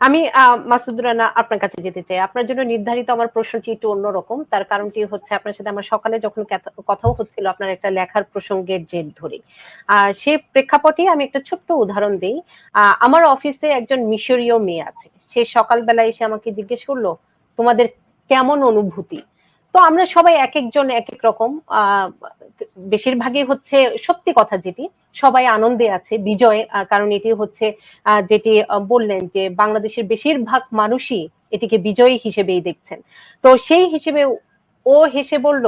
আমি মাসুদ রানা আপনার কাছে যেতে চাই। আপনার জন্য নির্ধারিত আমার প্রশ্নটি একটু অন্যরকম। তার কারণটি হচ্ছে আপনার সাথে আমার সকালে যখন কথাও হচ্ছিল আপনার একটা লেখার প্রসঙ্গের জেদ ধরে। আর সে প্রেক্ষাপটে আমি একটা ছোট্ট উদাহরণ দিই। আমার অফিসে একজন মিশরীয় মেয়ে আছে। সে সকালবেলা এসে আমাকে জিজ্ঞেস করল, তোমাদের কেমন অনুভূতি? তো আমরা সবাই এক একজন এক এক রকম বেশিরভাগই হচ্ছে সত্যি কথা যেটি, সবাই আনন্দে আছে, বিজয় কারণ এটি হচ্ছে যেটি বললেন যে বাংলাদেশের বেশিরভাগ মানুষই এটিকে বিজয়ী হিসেবেই দেখছেন। তো সেই হিসেবে ও হেসে বলল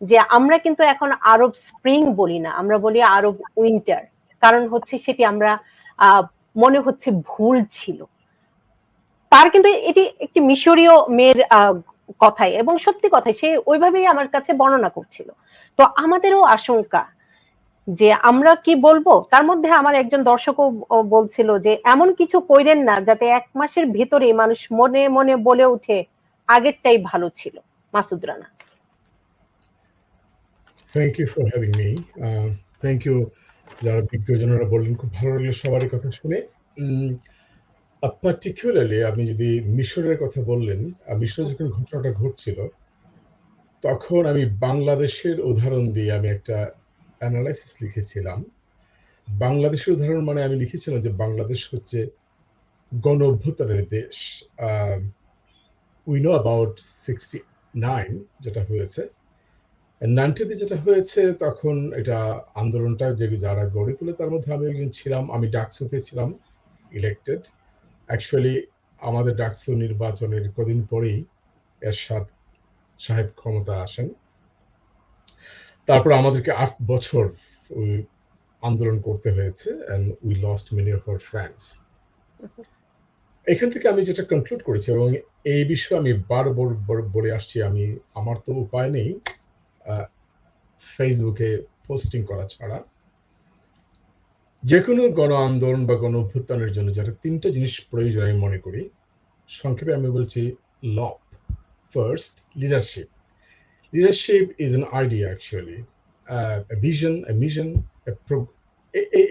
যে আমরা কিন্তু এখন আরব স্প্রিং বলি না, আমরা বলি আরব উইন্টার, কারণ হচ্ছে সেটি আমরা মনে হচ্ছে ভুল ছিল। তার কিন্তু এটি একটি মিশরীয় মেয়ের কথাই এবং সত্যি কথাই সে ওইভাবেই আমার কাছে বর্ণনা করছিল। তো আমাদেরও আশঙ্কা যে আমরা কি বলব? তার মধ্যে আমার একজন দর্শকও বলছিল যে, এমন কিছু কইরেন না যাতে এক মাসের ভিতরে মানুষ মনে মনে বলে উঠে আগেরটাই ভালো ছিল। Masud Rana. Thank you for having me thank you যারা বিজ্ঞজনেরা বললেন, খুব ভালো লাগল সবারই কথা শুনে। পার্টিকুলারলি আপনি যদি মিশরের কথা বললেন মিশরে যখন ঘটনাটা ঘটছিল, তখন আমি বাংলাদেশের উদাহরণ দিয়ে আমি একটা অ্যানালাইসিস লিখেছিলাম। বাংলাদেশের উদাহরণ মানে আমি লিখেছিলাম যে বাংলাদেশ হচ্ছে গণ অভ্যুত্থানের দেশ। We know about sixty nine যেটা হয়েছে। নাইনটিতে যেটা হয়েছে, তখন এটা আন্দোলনটা যে যারা গড়ে তুলে, তার মধ্যে আমি একজন ছিলাম, আমি ডাকসুতে ছিলাম ইলেক্টেড অ্যাকচুয়ালি আমাদের ডাকসু নির্বাচনের কদিন পরেই এরশাদ সাহেব ক্ষমতা আসেন। তারপর আমাদেরকে আট বছর ওই আন্দোলন করতে হয়েছে and we lost many of our friends এখান থেকে আমি যেটা কনক্লুড করেছি এবং এই বিষয়ে আমি বারবার বলে আসছি, আমি, আমার তো উপায় নেই ফেসবুকে পোস্টিং করা ছাড়া। যে কোনো গণ আন্দোলন বা গণ অভ্যুত্থানের জন্য যারা তিনটা জিনিস প্রয়োজন আমি মনে করি, সংক্ষেপে আমি বলছি lop first leadership leadership is an idea actually vision mission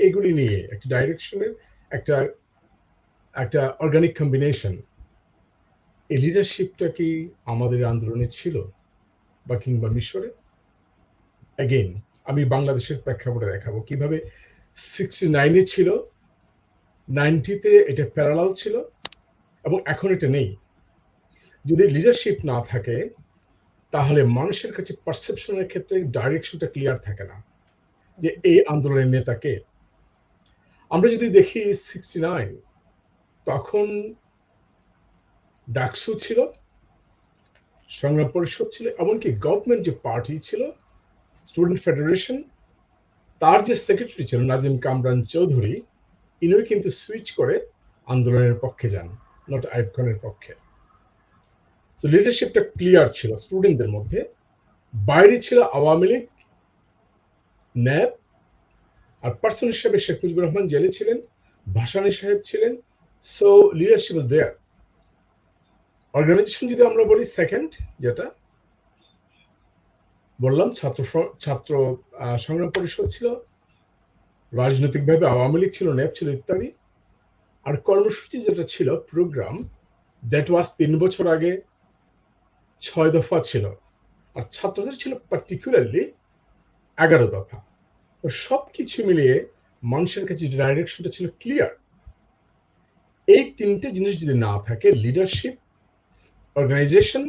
এগুলি নিয়ে একটা ডাইরেকশনের একটা একটা অর্গানিক কম্বিনেশন এই লিডারশিপটা কি আমাদের আন্দোলনে ছিল বা কিংবা মিশরে? অ্যাগেন আমি বাংলাদেশের প্রেক্ষাপটে দেখাবো। কীভাবে সিক্সটি নাইনে ছিল নাইনটিতে এটা প্যারালাল ছিল, এবং এখন এটা নেই। যদি লিডারশিপ না থাকে, তাহলে মানুষের কাছে পারসেপশনের ক্ষেত্রে ডাইরেকশনটা ক্লিয়ার থাকে না, যে এই আন্দোলনের নেতাকে আমরা যদি দেখি সিক্সটি নাইন তখন ডাকসু ছিল, সংগ্রাম পরিষদ ছিল, এমনকি গভর্নমেন্ট যে পার্টি ছিল স্টুডেন্ট ফেডারেশন তার যে সেক্রেটারি ছিল নাজিম কামরান চৌধুরী ইনিও কিন্তু সুইচ করে আন্দোলনের পক্ষে যান নট আইব খানের পক্ষে। সো লিডারশিপটা ক্লিয়ার ছিল স্টুডেন্টদের মধ্যে। বাইরে ছিল আওয়ামী লীগ ন্যাব আর পার্সন হিসেবে শেখ মুজিবুর রহমান জেলে ছিলেন, ভাসানী সাহেব ছিলেন। So leadership is there organization যদি আমরা বলি সেকেন্ড যেটা বললাম, ছাত্র ছাত্র সংগ্রাম পরিষদ ছিল, রাজনৈতিকভাবে আওয়ামী লীগ ছিল, ন্যাপ ছিল ইত্যাদি। আর কর্মসূচি যেটা ছিল প্রোগ্রাম দ্যাট ওয়াজ তিন বছর আগে ছয় দফা ছিল। আর ছাত্রদের ছিল পার্টিকুলারলি এগারো দফা। তো সব কিছু মিলিয়ে মানুষের কাছে ডাইরেকশনটা ছিল ক্লিয়ার এই তিনটে জিনিস যদি না থাকে লিডারশিপ অর্গানাইজেশন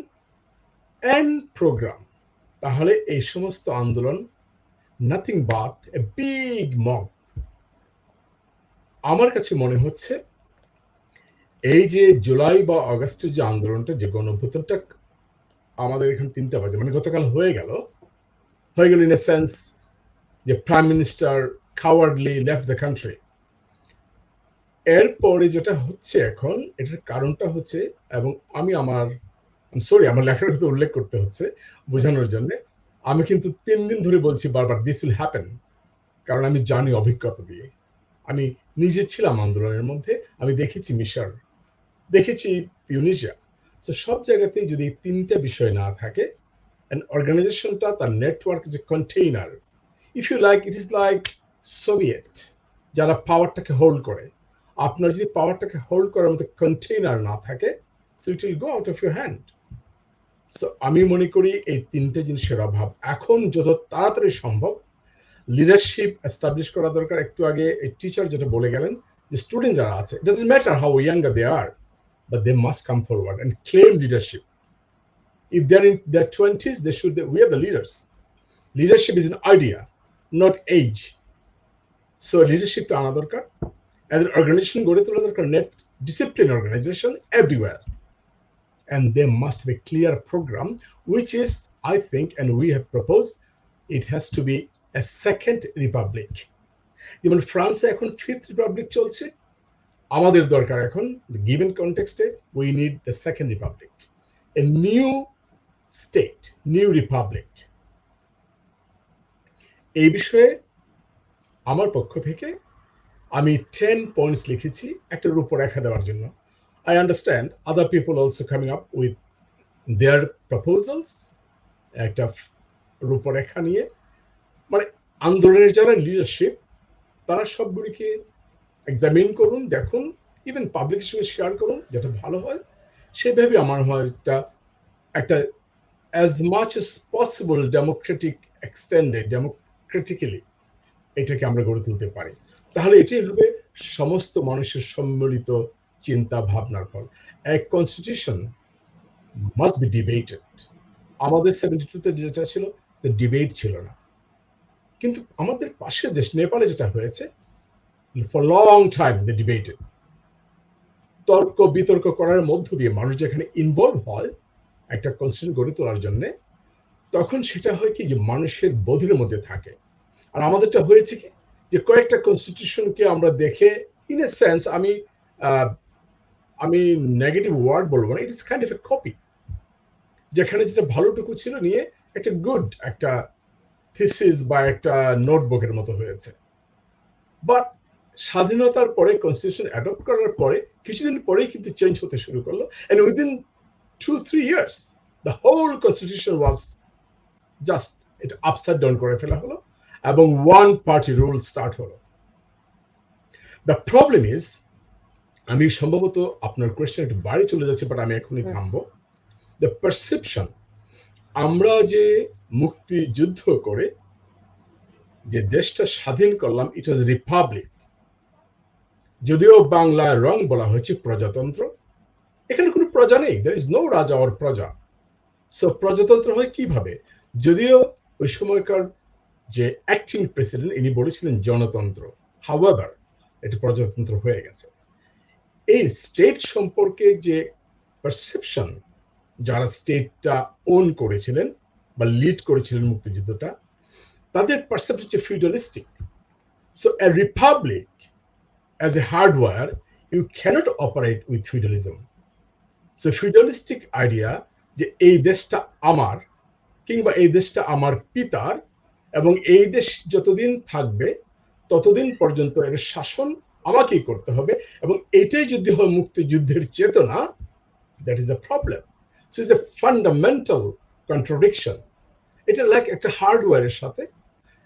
অ্যান্ড প্রোগ্রাম তাহলে এই সমস্ত আন্দোলন nothing but a big mob আমার কাছে মনে হচ্ছে, এই যে জুলাই বা অগস্টের যে আন্দোলনটা, যে গণঅভ্যুত্থানটা আমাদের এখানে তিনটা বাজে মানে গতকাল হয়ে গেল হয়ে গেল ইন এ সেন্স যে prime minister cowardly left the country এরপরে যেটা হচ্ছে এখন, এটার কারণটা হচ্ছে, এবং আমি আমার সরি আমার লেখার কথা উল্লেখ করতে হচ্ছে বোঝানোর জন্য। আমি কিন্তু তিন দিন ধরে বলছি বারবার দিস উইল হ্যাপেন কারণ আমি জানি অভিজ্ঞতা দিয়ে। আমি নিজে ছিলাম আন্দোলনের মধ্যে, আমি দেখেছি মিশর, দেখেছি ইউনিশিয়া তো সব জায়গাতেই যদি তিনটা বিষয় না থাকে অ্যান্ড অর্গানাইজেশনটা তার নেটওয়ার্ক যে container if you like it is like Soviet যারা পাওয়ারটাকে হোল্ড করে। আপনার যদি পাওয়ারটাকে হোল্ড করার মতো কন্টেইনার না থাকে so it will go out of your hand so আমি মনে করি এই তিনটে জিনিসের অভাব। এখন যত তাড়াতাড়ি সম্ভব লিডারশিপ এস্টাবলিশ করা দরকার। একটু আগে এই টিচার যেটা বলে গেলেন যে স্টুডেন্ট যারা আছে it doesn't matter how younger they are but they must come forward and claim leadership if they're in their 20s they should, we are the leaders. Leadership is an idea, not age. So, leadership আনা দরকার। and organization গড়ে তোলা দরকার। Net discipline organization everywhere and there must be a clear program which is i think and we have proposed it has to be a second republic যেমন ফ্রান্সে এখন fifth republic চলছে আমাদের দরকার এখন given কনটেক্সটে we need the second republic a new state, new republic. এই বিষয়ে আমার পক্ষ থেকে আমি টেন পয়েন্টস লিখেছি একটা রূপরেখা দেওয়ার জন্য I understand other people also coming up with their proposals একটা রূপরেখা নিয়ে। মানে আন্দোলনের যারা লিডারশিপ তারা সবগুলিকে এক্সামিন করুন, দেখুন ইভেন পাবলিকের সঙ্গে শেয়ার করুন যেটা ভালো হয়। সেভাবে আমার হয় একটা একটা as much as possible democratic extended democratically এটাকে আমরা গড়ে তুলতে পারি। তাহলে এটাই হবে সমস্ত মানুষের সম্মিলিত চিন্তা ভাবনার ফল এক কনস্টিটিউশন মাস্ট বি ডিবেটেড আমাদের সেভেন্টি টুতে যেটা ছিল ডিবেট ছিল না। কিন্তু আমাদের পাশের দেশ, নেপালে যেটা হয়েছে for long time the debated তর্ক বিতর্ক করার মধ্য দিয়ে মানুষ যেখানে ইনভলভ হয়, একটা কনস্টিটিউশন গড়ে তোলার জন্য, তখন সেটা হয় কি যে মানুষের বোধের মধ্যে থাকে। আর আমাদেরটা হয়েছে কি যে কয়েকটা কনস্টিটিউশনকে আমরা দেখে ইন এ সেন্স আমি আমি নেগেটিভ ওয়ার্ড বলব না it is kind of a copy যেখানে যেটা ভালোটুকু ছিল নিয়ে একটা গুড একটা থিসিস বা একটা নোটবুকের মতো হয়েছে। বাট স্বাধীনতার পরে কনস্টিটিউশন অ্যাডপ্ট করার পরে, কিছুদিন পরেই কিন্তু চেঞ্জ হতে শুরু করল। And within two three years the whole constitution was just এটা আপসাইড ডাউন করে ফেলা হলো এবং ওয়ান পার্টি রুল স্টার্ট হলো। দ্য প্রবলেম ইজ আমি সম্ভবত আপনার কোয়েশ্চেন একটু বাড়ি চলে যাচ্ছে বাট আমি এখনই থামবো। দ্য পারসেপশন আমরা যে মুক্তিযুদ্ধ করে যে দেশটা স্বাধীন করলাম ইট ওয়াজ রিপাবলিক যদিও বাংলায় রং বলা হয়েছে প্রজাতন্ত্র এখানে কোনো প্রজা নেই দ্যার ইজ নো রাজা ওর প্রজা। সো প্রজাতন্ত্র হয় কীভাবে? যদিও ওই সময়কার যে অ্যাক্টিং প্রেসিডেন্ট ইনি বলেছিলেন জনতন্ত্র। হাওয়াবার এটা প্রজাতন্ত্র হয়ে গেছে। এই স্টেট সম্পর্কে যে পারসেপশন যারা স্টেটটা ওন করেছিলেন বা লিড করেছিলেন মুক্তিযুদ্ধটা তাদের পারসেপশন হচ্ছে feudalistic so a republic as a hardware, you can't operate with feudalism. So feudalistic idea যে এই দেশটা আমার কিংবা এই দেশটা আমার পিতার এবং এই দেশ যতদিন থাকবে ততদিন পর্যন্ত এর শাসন আমাকেই করতে হবে এবং এটাই যদি হয় মুক্তিযুদ্ধের চেতনা that is a problem so is a fundamental contradiction এটা লাইক একটা হার্ডওয়্যারের সাথে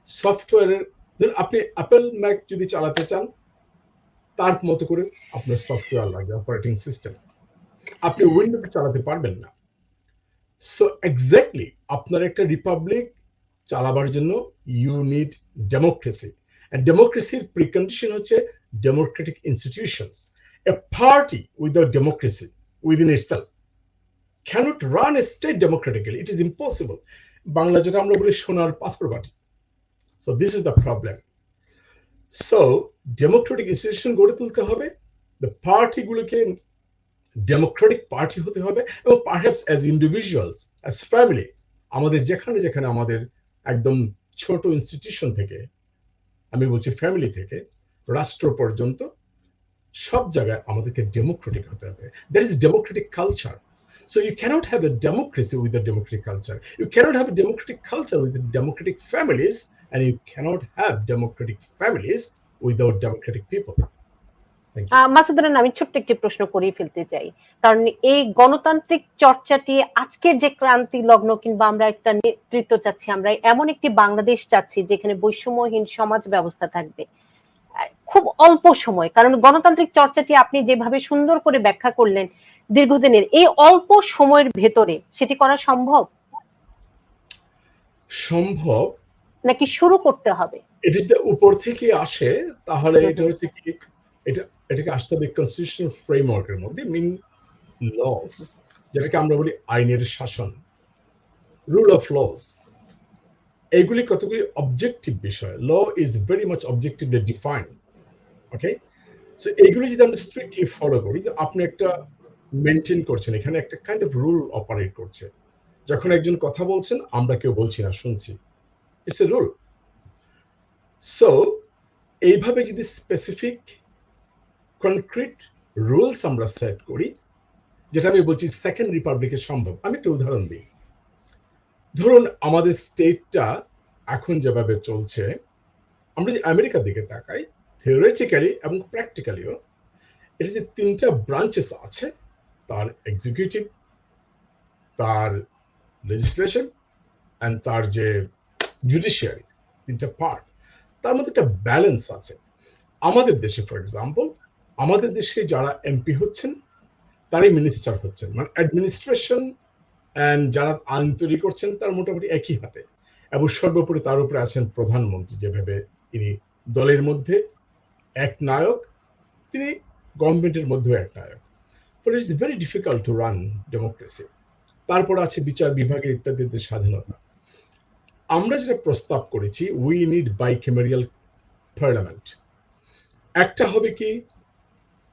সফটওয়্যারের ধরুন আপনি অ্যাপেল ম্যাক যদি চালাতে চান, তার মতো করে আপনার সফটওয়্যার লাগবে অপারেটিং সিস্টেম আপনি উইন্ডোতে চালাতে পারবেন না। সো এক্স্যাক্টলি আপনার একটা রিপাবলিক চালাবার জন্য ইউ নিড ডেমোক্রেসি ডেমোক্রেসির প্রিকন্ডিশন হচ্ছে institutions a party without democracy within itself can't run a state democratically it is impossible Bangla যেটা আমরা বলি সোনার পাথর বাটি। So this is the problem so democratic institution গড়ে তুলতে হবে দ্য পার্টিগুলোকে ডেমোক্রেটিক পার্টি হতে হবে, এবং perhaps as individuals as family আমাদের যেখানে যেখানে আমাদের একদম ছোট ইনস্টিটিউশন থেকে, আমি বলছি ফ্যামিলি থেকে রাষ্ট্র পর্যন্ত সব জায়গায় আমাদেরকে ডেমোক্রেটিক হতে হবে। That is democratic culture so you can't have a democracy with a democratic culture you can't have a democratic culture with democratic families and you can't have democratic families without democratic people আমি ছোট্ট একটি প্রশ্ন করিয়ে ফেলতে চাই। কারণ এই গণতান্ত্রিক চর্চাটি আজকের যে ক্রান্তি লগ্ন কিংবা আমরা একটা নেতৃত্ব চাচ্ছি, আমরা এমন একটি বাংলাদেশ চাচ্ছি যেখানে বৈষম্যহীন সমাজ ব্যবস্থা থাকবে। খুব অল্প সময়। কারণ গণতান্ত্রিক চর্চাটি আপনি যেভাবে সুন্দর করে ব্যাখ্যা করলেন দীর্ঘদিনের এই অল্প সময়ের ভেতরে সেটি করা সম্ভব? সম্ভব। নাকি শুরু করতে হবে? এটা যদি উপর থেকে আসে তাহলে। এটা হচ্ছে কি এটা এটাকে আসতে হবে কনস্টিটিউশনাল ফ্রেমওয়ার্কের মধ্যে মিন লস যেটাকে আমরা বলি আইনের শাসন রুল অফ লস এইগুলি কতগুলি অবজেক্টিভ বিষয়? Law is very much objectively define okay so এইগুলি যদি আমরা স্ট্রিক্টলি ফলো করি, যে আপনি একটা মেনটেন করছেন, এখানে একটা কাইন্ড অফ রুল অপারেট করছে। যখন একজন কথা বলছেন, আমরা কেউ বলছি না, শুনছি। ইটস এ রুল সো এইভাবে যদি স্পেসিফিক কনক্রিট রুলস আমরা সেট করি, যেটা আমি বলছি সেকেন্ড রিপাবলিকে সম্ভব। আমি একটা উদাহরণ দিই। ধরুন, আমাদের স্টেটটা এখন যেভাবে চলছে, আমরা যদি আমেরিকার দিকে তাকাই থিওরিটিক্যালি এবং প্র্যাকটিক্যালিও এটা যে তিনটা ব্রাঞ্চেস আছে, তার এক্সিকিউটিভ তার লেজিসলেশন অ্যান্ড তার যে জুডিশিয়ারি তিনটা পার্ট তার মধ্যে একটা ব্যালেন্স আছে। আমাদের দেশে ফর এক্সাম্পল আমাদের দেশে যারা এমপি হচ্ছেন, তারাই মিনিস্টার হচ্ছেন। মানে অ্যাডমিনিস্ট্রেশন অ্যান্ড যারা আইন তৈরি করছেন, তার মোটামুটি একই হাতে। এবং সর্বোপরি তার উপরে আছেন প্রধানমন্ত্রী, যেভাবে তিনি দলের মধ্যে এক নায়ক, তিনি গভর্নমেন্টের মধ্যেও এক নায়ক। ফলে it's very difficult to run democracy তারপর আছে বিচার বিভাগের ইত্যাদিতে স্বাধীনতা। আমরা যেটা প্রস্তাব করেছি we need bi bicameral parliament একটা হবে কি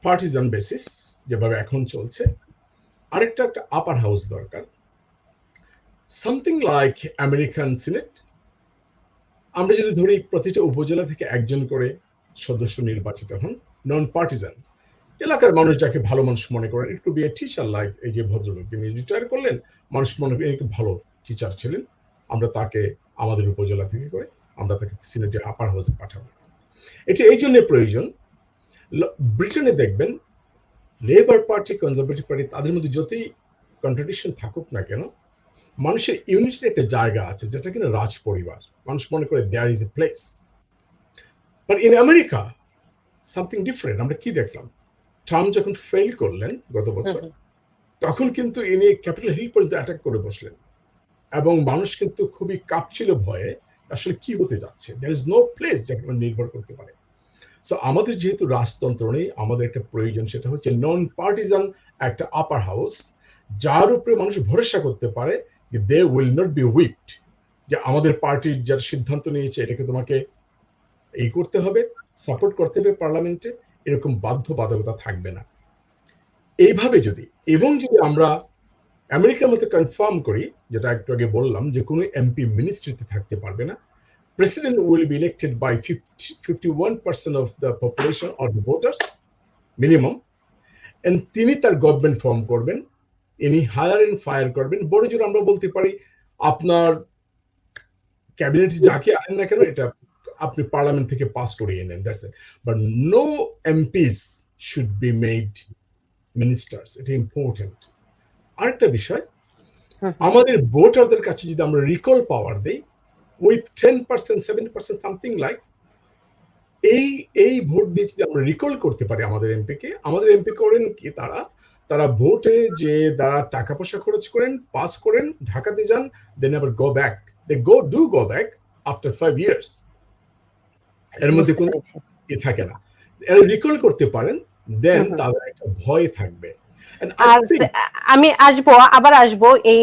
পার্টিজান বেসিস যেভাবে এখন চলছে। আরেকটা একটা আপার হাউস দরকার। সামথিং লাইক আমেরিকান সিনেট আমরা যদি ধরি প্রতিটা উপজেলা থেকে একজন করে সদস্য নির্বাচিত হন নন পার্টিজান এলাকার মানুষ যাকে ভালো মানুষ মনে করেন, একটু বি টিচার লাইক এই যে ভদ্রলোক তিনি রিটায়ার করলেন, মানুষ মনে করেন একটু ভালো টিচার ছিলেন। আমরা তাকে আমাদের উপজেলা থেকে করে আমরা তাকে সিনেটে আপার হাউসে পাঠাবো। এটি এই জন্য প্রয়োজন ব্রিটেনে দেখবেন লেবার পার্টি কনজারভেটিভ পার্টি তাদের মধ্যে যতই কন্ট্রাডিকশন থাকুক না কেন, মানুষের ইউনিটির একটা জায়গা আছে যেটা কিনা রাজ পরিবার। মানুষ মনে করে there is a place but in America something different আমরা কি দেখলাম? ট্রাম্প যখন ফেল করলেন গত বছর তখন কিন্তু ইনি ক্যাপিটাল হিল পর্যন্ত অ্যাটাক করে বসলেন। এবং মানুষ কিন্তু খুবই কাঁপছিল ভয়ে আসলে কি হতে যাচ্ছে? দ্যার ইজ নো প্লেস যাকে আমরা নির্ভর করতে পারে। সো আমাদের যেহেতু রাজতন্ত্র নেই আমাদের একটা প্রয়োজন সেটা হচ্ছে নন পার্টিজান একটা আপার হাউস যার উপরে মানুষ ভরসা করতে পারে they will not be wicked যে আমাদের পার্টির যার সিদ্ধান্ত নিয়েছে এটাকে তোমাকে এই করতে হবে সাপোর্ট করতে হবে পার্লামেন্টে এরকম বাধ্যবাধকতা থাকবে না। এইভাবে যদি এবং যদি আমরা আমেরিকার মতো কনফার্ম করি যেটা একটু আগে বললাম যে কোনো এমপি মিনিস্ট্রিতে থাকতে পারবে না president will be elected by 50, 51% of the population or the voters minimum and তিনি তার গভর্নমেন্ট ফর্ম করবেন ইনি হায়ার এন্ড ফায়ার করবেন বড় জোর আমরা বলতে পারি আপনার ক্যাবিনেট যাকে আনেন না কেন এটা আপনি পার্লামেন্ট থেকে পাস করিয়ে নেন that's it but no MPs should be made ministers এটা ইম্পর্টেন্ট আরেকটা বিষয় আমাদের ভোটারদের কাছে যদি আমরা রিকল পাওয়ার দেই with ten percent seven percent something like এই এই ভোট দিয়ে যদি আমরা রিকল করতে পারি আমাদের এমপিকে আমাদের এমপি করেন কি তারা? তারা ভোটে যে তারা টাকা পয়সা খরচ করেন পাস করেন ঢাকাতে যান দেন আবার go back they go do go back after five years এর মধ্যে কোনো ই থাকে না। এরা রিকল করতে পারেন দেন। তাদের একটা ভয় থাকবে। আমি আসব আবার আসব এই